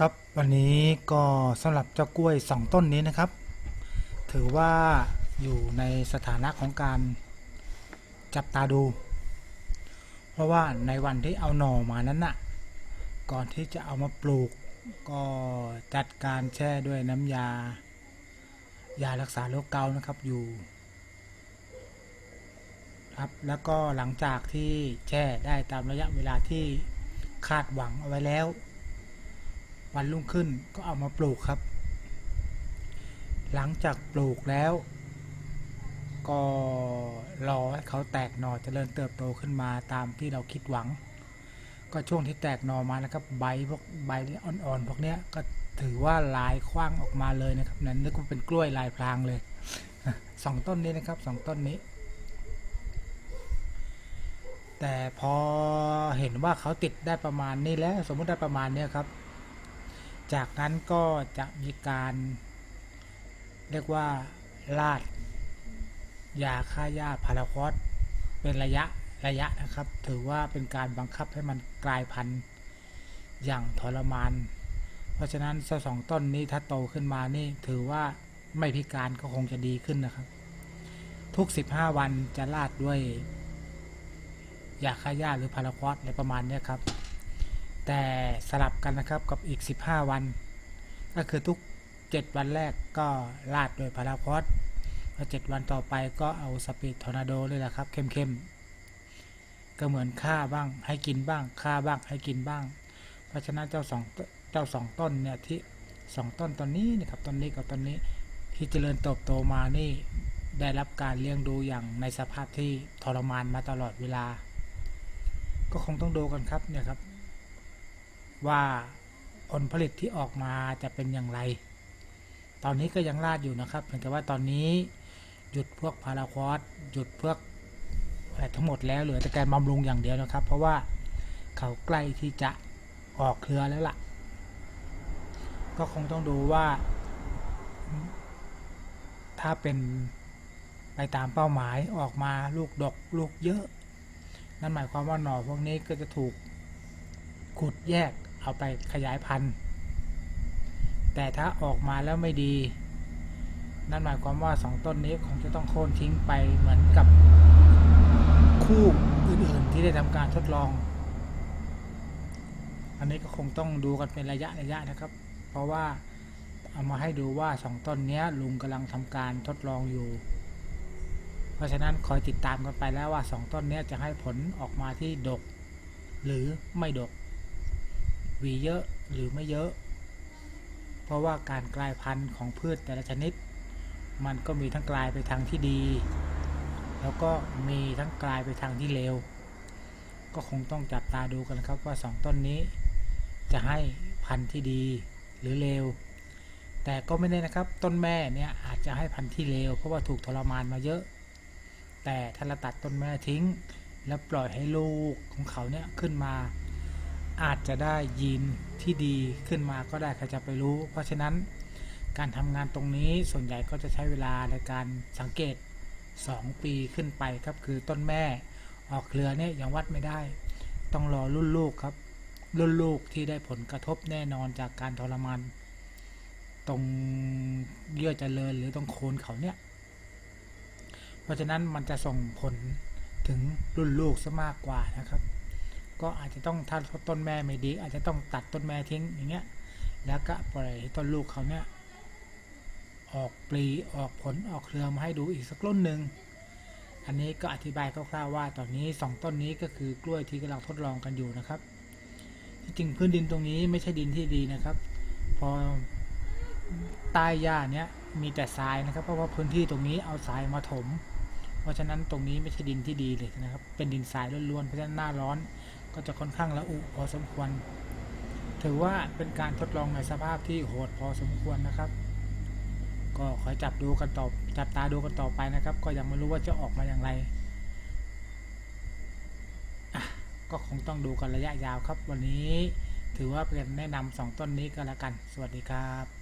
ครับวันนี้ก็สำหรับเจ้ากล้วยสองต้นนี้นะครับ ถือว่าอยู่ในสถานะของการจับตาดู เพราะว่าในวันที่เอาหน่อมานั้นน่ะก่อนที่จะเอามาปลูก ก็จัดการแช่ด้วยน้ำยา ยารักษาโรคเกาต์นะครับอยู่ครับแล้วก็หลังจากที่แช่ได้ตามระยะเวลาที่คาดหวังเอาไว้แล้ว วันรุ่งขึ้นก็เอามาปลูกครับ หลังจากปลูกแล้ว ก็รอให้เขาแตกหน่อเจริญเติบโตขึ้นมาตามที่เราคิดหวัง ก็ช่วงที่แตกหน่อมานะครับใบพวกใบอ่อนๆพวกเนี้ยก็ถือว่าลายคว้างออกมาเลยนะครับนั่นนึกว่าเป็นกล้วยลายพรางเลยสองต้นนี้นะครับสองต้นนี้ แต่พอเห็นว่าเขาติดได้ประมาณนี้แล้ว สมมุติได้ประมาณเนี้ยครับ จากนั้นก็จะมีการเรียกว่าลาดยาฆ่าหญ้าพาราคอสเป็นระยะระยะนะครับ ถือว่าเป็นการบังคับให้มันกลายพันธุ์อย่างทรมาน เพราะฉะนั้นสองต้นนี้ถ้าโตขึ้นมานี่ถือว่าไม่พิการก็คงจะดีขึ้นนะครับ ทุก 15 วันจะลาดด้วยยาฆ่าหญ้าหรือพาราคอสอะไรประมาณนี้ครับ แต่สลับกันนะครับกับอีก 15 วัน ก็คือทุก 7 วันแรกก็ลาดโดยพาราคอสพอ7วันต่อไปก็เอาสปีดทอร์นาโดเลยแหละครับเข้มๆก็เหมือนฆ่าบ้างให้กินบ้างฆ่าบ้างให้กินบ้าง เพราะฉะนั้นเจ้าสองเจ้าสองต้นเนี่ยที่สองต้นตอนนี้นะครับต้นนี้กับต้นนี้ที่เจริญเติบโตมานี่ได้รับการเลี้ยงดูอย่างในสภาพที่ทรมานมาตลอดเวลา ก็คงต้องดูกันครับเนี่ยครับ ว่าผลผลิตที่ออกมาจะเป็นอย่างไร ตอนนี้ก็ยังลาดอยู่นะครับเพียงแต่ว่าตอนนี้หยุดพวกพาราควอสหยุดพวกอะไรทั้งหมดแล้วเหลือแต่การบำรุงอย่างเดียวนะครับ เพราะว่าเขาใกล้ที่จะออกเครือแล้วล่ะ ก็คงต้องดูว่า ถ้าเป็นไปตามเป้าหมายออกมาลูกดกลูกเยอะ นั่นหมายความว่าหน่อพวกนี้ก็จะถูกขุดแยก เอาไปขยายพันธุ์ แต่ถ้าออกมาแล้วไม่ดี นั่นหมายความว่าสองต้นนี้คงจะต้องโค่นทิ้งไปเหมือนกับคู่อื่นๆที่ได้ทำการทดลอง อันนี้ก็คงต้องดูกันเป็นระยะระยะนะครับ เพราะว่าเอามาให้ดูว่าสองต้นนี้ลุงกำลังทำการทดลองอยู่ เพราะฉะนั้นคอยติดตามกันไปแล้วว่าสองต้นนี้จะให้ผลออกมาที่ดก หรือไม่ดก หวีเยอะหรือไม่เยอะ เพราะว่าการกลายพันธุ์ของพืชแต่ละชนิด มันก็มีทั้งกลายไปทางที่ดี แล้วก็มีทั้งกลายไปทางที่เลวก็คงต้องจับตาดูกันนะครับว่าสองต้นนี้ จะให้พันธุ์ที่ดีหรือเลวแต่ก็ไม่แน่นะครับต้นแม่เนี่ยอาจจะให้พันธุ์ที่เลวเพราะว่าถูกทรมานมาเยอะ แต่ถ้าเราตัดต้นแม่ทิ้ง แล้วปล่อยให้ลูกของเขาเนี่ยขึ้นมา อาจจะได้ยีนที่ดีขึ้นมาก็ได้ใครจะไปรู้ เพราะฉะนั้นการทำงานตรงนี้ส่วนใหญ่ก็จะใช้เวลาในการสังเกต 2 ปีขึ้นไปครับคือต้นแม่ออกเครือเนี่ยยังวัดไม่ได้ ต้องรอรุ่นลูกครับ รุ่นลูกที่ได้ผลกระทบแน่นอนจากการทรมานตรงเยื่อเจริญหรือตรงโคนเขาเนี่ย เพราะฉะนั้นมันจะส่งผลถึงรุ่นลูกซะมากกว่านะครับ ก็อาจจะต้องถ้าต้นแม่ไม่ดี อาจจะต้องตัดต้นแม่ทิ้งอย่างเงี้ยแล้วก็ปล่อยให้ต้นลูกเขาเนี่ยออกปลีออกผลออกเครือมาให้ดูอีกสักต้นหนึ่งอันนี้ก็อธิบายคร่าวๆว่าตอนนี้สองต้นนี้ก็คือกล้วยที่กำลังทดลองกันอยู่นะครับที่จริงพื้นดินตรงนี้ไม่ใช่ดินที่ดีนะครับ พอใต้หญ้าเนี้ยมีแต่ทรายนะครับ เพราะว่าพื้นที่ตรงนี้เอาทรายมาถม เพราะฉะนั้นตรงนี้ไม่ใช่ดินที่ดีเลยนะครับ เป็นดินทรายล้วนๆเพราะฉะนั้นหน้าร้อน ก็จะค่อนข้างระอุพอสมควร ถือว่าเป็นการทดลองในสภาพที่โหดพอสมควรนะครับ ก็คอยจับดูกันต่อจับตาดูกันต่อไปนะครับ ก็ยังไม่รู้ว่าจะออกมาอย่างไรก็คงต้องดูกันระยะยาวครับ วันนี้ถือว่าเป็นแนะนำสองต้นนี้ก็แล้วกัน สวัสดีครับ